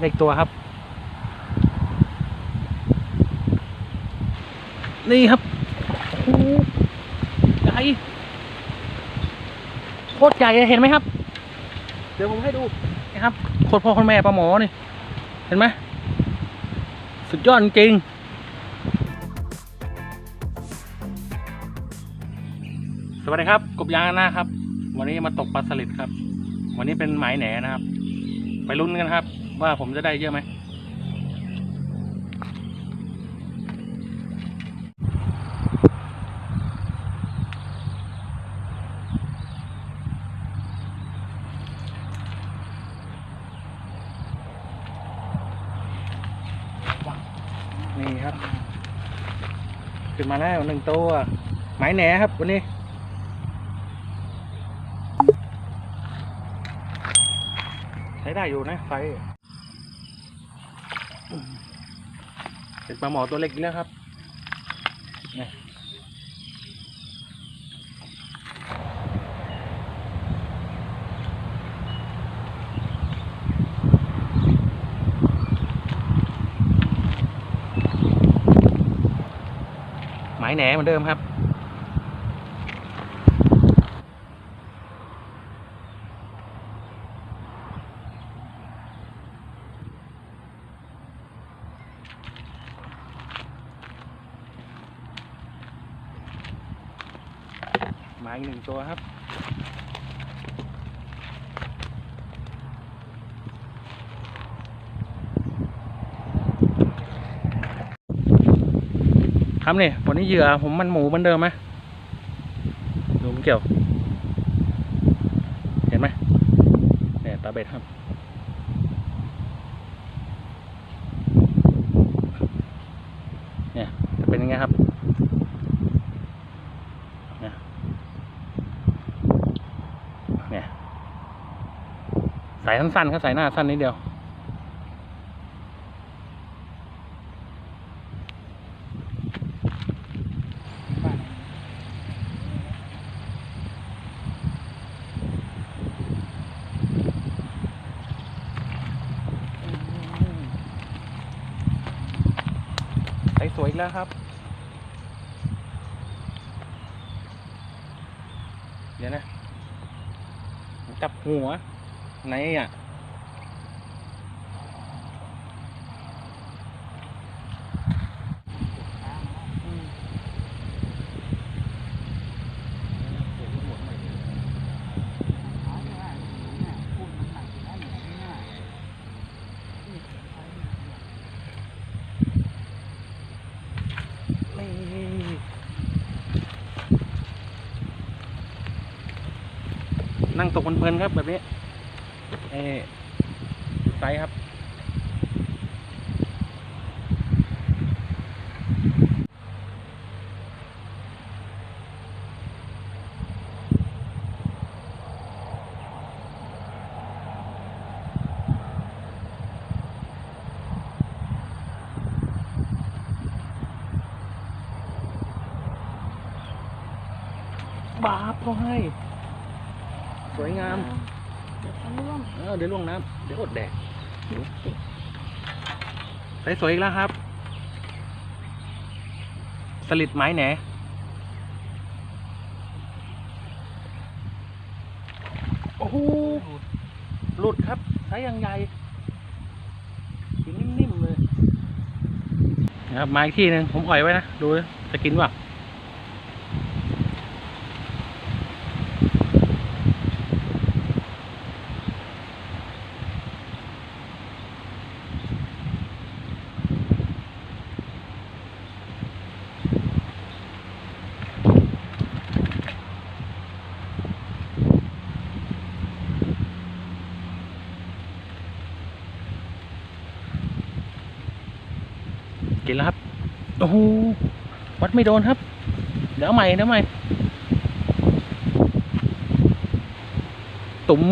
เล็กตัวครับ นี่ครับใหญ่โคตรใหญ่เห็นไหมครับ เดี๋ยวผมให้ดูนะครับโคตรพ่อคนแม่ปลาหมอนี่ เห็นไหมสุดยอดจริงสวัสดีครับ กบยางนะครับ วันนี้มาตกปลาสลิดครับ วันนี้เป็นหมายแหนนะครับ ไปลุ้นกันครับ ว่าผมจะได้เยอะไหมนี่ครับ ขึ้นมาแล้วหนึ่งตัวหมายแหนครับวันนี้ใช้ได้อยู่นะไฟ เป็นปลาหมอตัวเล็กอีกแล้วครับนี่หมายแหนเหมือนเดิมครับ มา อีกหนึ่งตัวครับ ครับเนี่ยวันนี้เหยื่อผมมันหมูเหมือนเดิมไหมดูมันเกี่ยว เห็นไหมเนี่ยตาเบ็ดครับ เนี่ยจะเป็นยังไงครับ เนี่ย เนี่ย สายสั้นๆครับสายหน้าสั้นนิดเดียวใสสวยอีกแล้วครับ เดี๋ยวนะ จับหัว ไหนอะนั่งตกเพลินๆครับแบบนี้ เอไซครับ บาบเขาให้ สวยงาม เดี๋ยวเขาร่วงเออเดี๋ยวล่วงน้ำเดี๋ยวอดแดกใสสวยอีกแล้วครับ สลิดไม้แหนโอ้โหหลุดครับใช้ยังใหญ่กินนิ่มๆเลยนะครับมาอีกที่หนึ่งผมอ่อยไว้นะ ดูจะกินเปล่า กินแล้วครับ โอ้โห วัดไม่โดนครับ เดี๋ยวใหม่เดี๋ยวใหม่ ตุ๋ม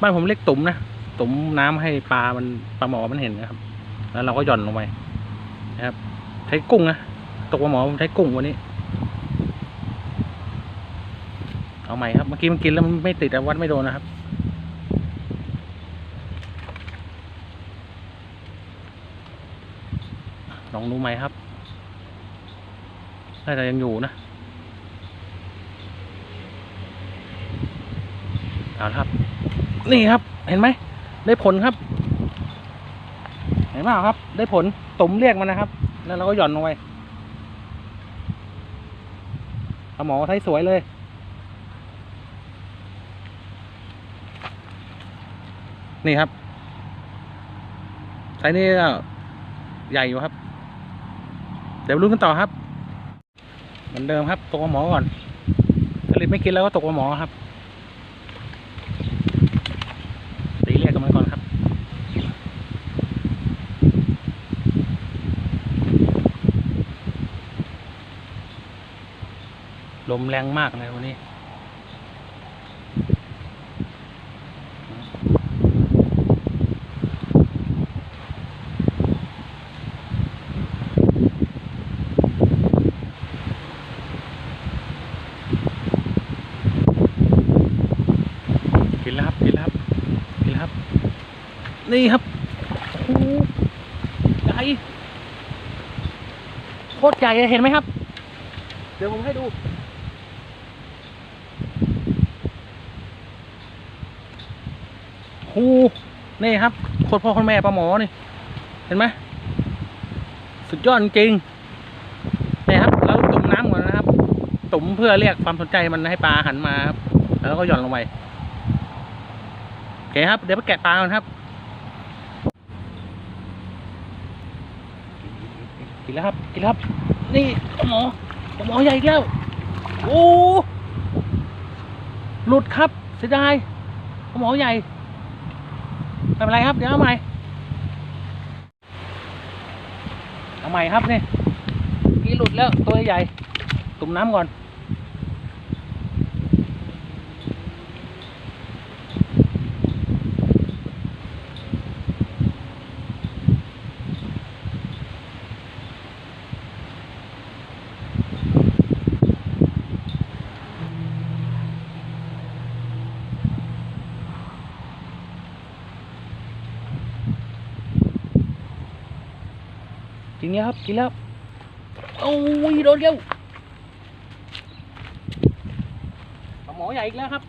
บ้านผมเรียกตุ๋มนะ ตุ๋มน้ำให้ปลา มันปลาหมอมันเห็นนะครับ แล้วเราก็หย่อนลงไปนะครับ ใช้กุ้งนะ ตกปลาหมอผมใช้กุ้งวันนี้ เอาใหม่ครับ เมื่อกี้มันกินแล้วมันไม่ติดวัดไม่โดนนะครับ องดูไหมครับ น่าจะยังอยู่นะ เอาครับ นี่ครับ เห็นไหม ได้ผลครับ เห็นเปล่าครับ ได้ผลตุ่มเรียกมันนะครับ แล้วเราก็หย่อนลงไปปลาหมอไทยสวยเลย นี่ครับไซส์นี้ใหญ่อยู่ครับ ดี๋ยวรุ้นกันต่อครับ เหมือนเดิมครับตกปลาหมอก่อนผลิตไม่กินแล้วก็ตกปลาหมอครับตีเรียกกันมาก่อนครับลมแรงมากเลยวันนี้แล้วครับ กินแล้วครับ กินแล้วครับ นี่ครับโอ้โหใหญ่ โคตรใหญ่เลยเห็นไหมครับ เดี๋ยวผมให้ดู หูนี่ครับโคตรพ่อคนแม่ปลาหมอนี่ เห็นไหมสุดยอดจริงนี่ครับ แล้วตุ่มน้ำก่อนนะครับ ตุ่มเพื่อเรียกความสนใจมันให้ปลาหันมาครับ แล้วก็หย่อนลงไปโอเคครับ เดี๋ยวไปแกะปลากันครับ กินแล้วครับ กินแล้วครับ นี่ปลาหมอปลาหมอใหญ่อีกแล้ว โอ้หลุดครับ เสียดายปลาหมอใหญ่ไม่เป็นไรครับ เดี๋ยวเอาใหม่ เอาใหม่ครับนี่กี่หลุดแล้วตัวใหญ่ ตุ่มน้ำก่อน กินแล้ครับกินแล้วโอ้ยโดนเร็วปลาหมอใหญ่อีกแล้วครับ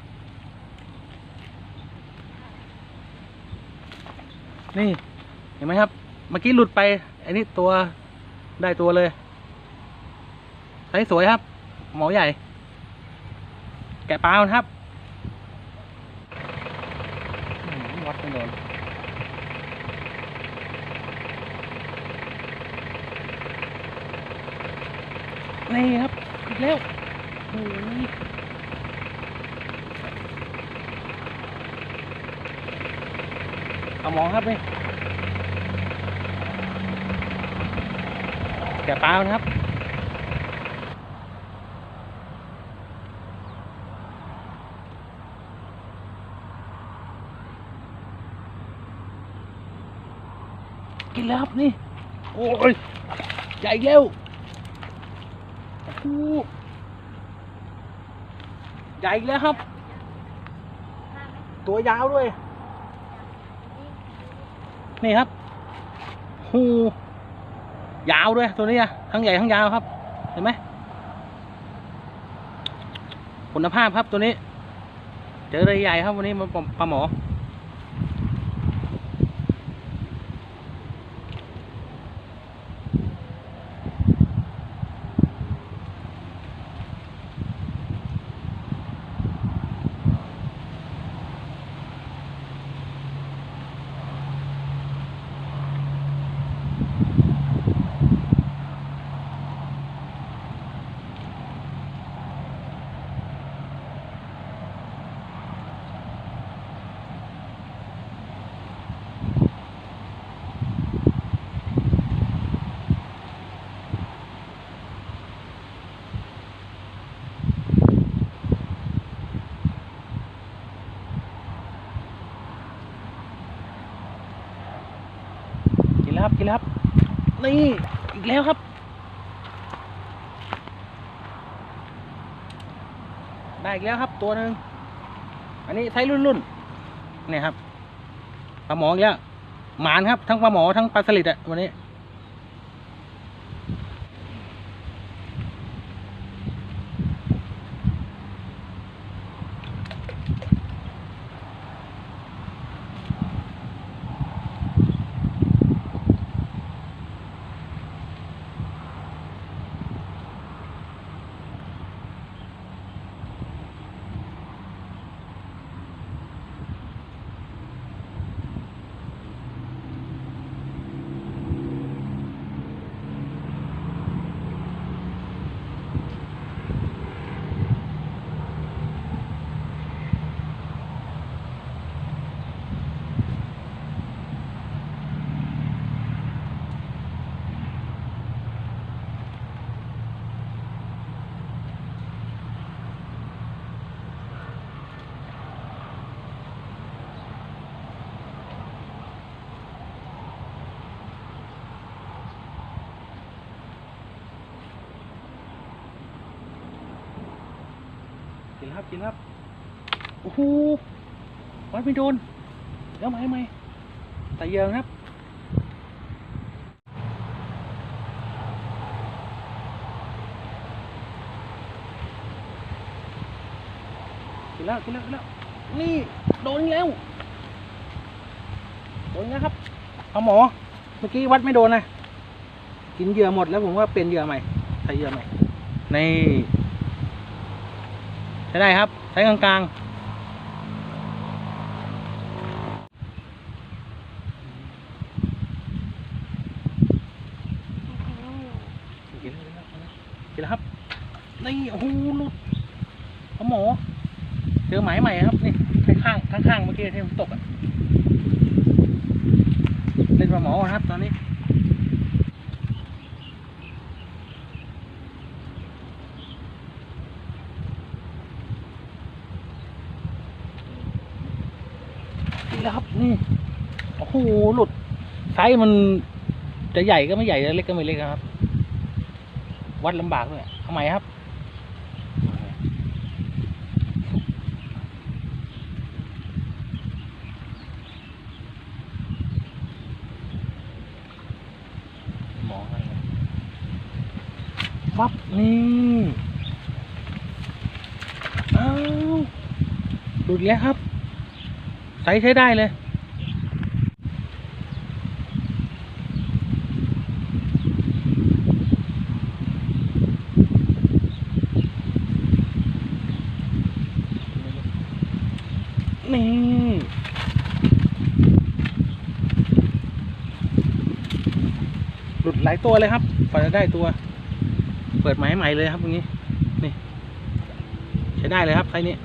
นี่เห็นไหมครับ เมื่อกี้หลุดไปอันนี้ตัวได้ตัวเลยไซส์สวยครับ หมอใหญ่ แกะปลาครับวัดไม่โดน นี่ครับอีกแล้วโอ้ยเอามองครับนี่แกะปลามันครับกินแล้วครับนี่ โอ้ย ใหญ่แล้ว ใหญ่แล้วครับ ตัวยาวด้วย นี่ครับหูยาวด้วยตัวนี้อะทั้งใหญ่ทั้งยาวครับ เห็นไหมคุณภาพครับตัวนี้ เจอเลยใหญ่ครับวันนี้มาปลาหมอ อีกแล้วครับ นี่ อีกแล้วครับ ได้อีกแล้วครับตัวหนึ่งอันนี้ไซส์รุ่นรุ่นเนี่ยครับปลาหมออีกแล้วหมานครับ ทั้งปลาหมอทั้งปลาสลิดอะวันนี้ ครับกินครับโอ้โหวัดไม่โดนเดี๋ยวไหมไหมใส่เยอะครับกินแล้วกินแล้วกินแล้วนี่โดนแล้วโดนอีกแล้วครับเอาหมอเมื่อกี้วัดไม่โดนนะกินเหยื่อหมดแล้วผมว่าเปลี่ยนเหยื่อใหม่ใส่เหยื่อใหม่ในี่ ใช้ได้ครับ ใช้กลางๆกินแล้วกินแล้วกินแล้วครับ นี่โอ้โหลุดเอาหมอ เจอหมายใหม่ครับ นี่ข้างข้างข้างเมื่อกี้ที่ผมตกอะเล่นปลาหมอครับตอนนี้ นี่แหละ ครับนี่โอ้โหหลุดไซส์มันจะใหญ่ก็ไม่ใหญ่จะเล็กก็ไม่เล็กครับ วัดลำบากด้วยทำไมครับมองอะไรนะฟับนี่อ้าวหลุดแล้วครับ ใส่ใช้ได้เลย นี่หลุดหลายตัวเลยครับกว่าจะได้ตัว เปิดหมายใหม่เลยครับตรงนี้ นี่ ใช้ได้เลยครับไซส์นี้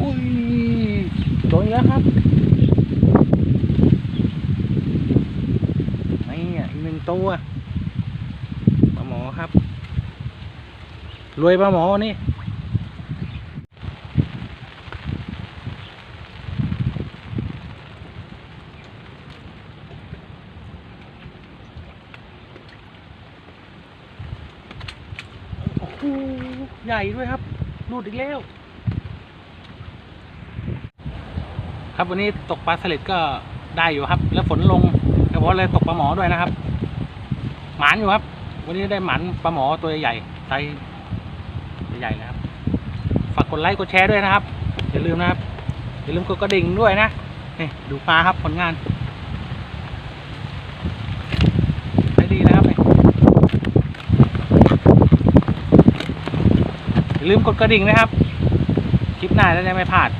อุ้ยโดนอีกแล้วครับนี่อะอีกหนึ่งตัวปลาหมอครับ รวยปลาหมอนี่โอ้โหใหญ่ด้วยครับรูดอีกแล้ว ครับวันนี้ตกปลาสลิดก็ได้อยู่ครับ แล้วฝนลงก็บอกเลยตกปลาหมอด้วยนะครับ หมานอยู่ครับ วันนี้ได้หมันปลาหมอตัวใหญ่ไซส์ ใหญ่ๆนะครับ ฝากกดไลค์กดแชร์ด้วยนะครับ อย่าลืมนะครับ อย่าลืมกดกระดิ่งด้วยนะนี่ดูปลาครับผลงานใช้ดีนะครับอย่าลืมกดกระดิ่งนะครับ คลิปหน้าจะได้ไม่พลาด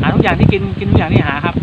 หาทุกอย่างที่กินกินทุกอย่างที่หาครับ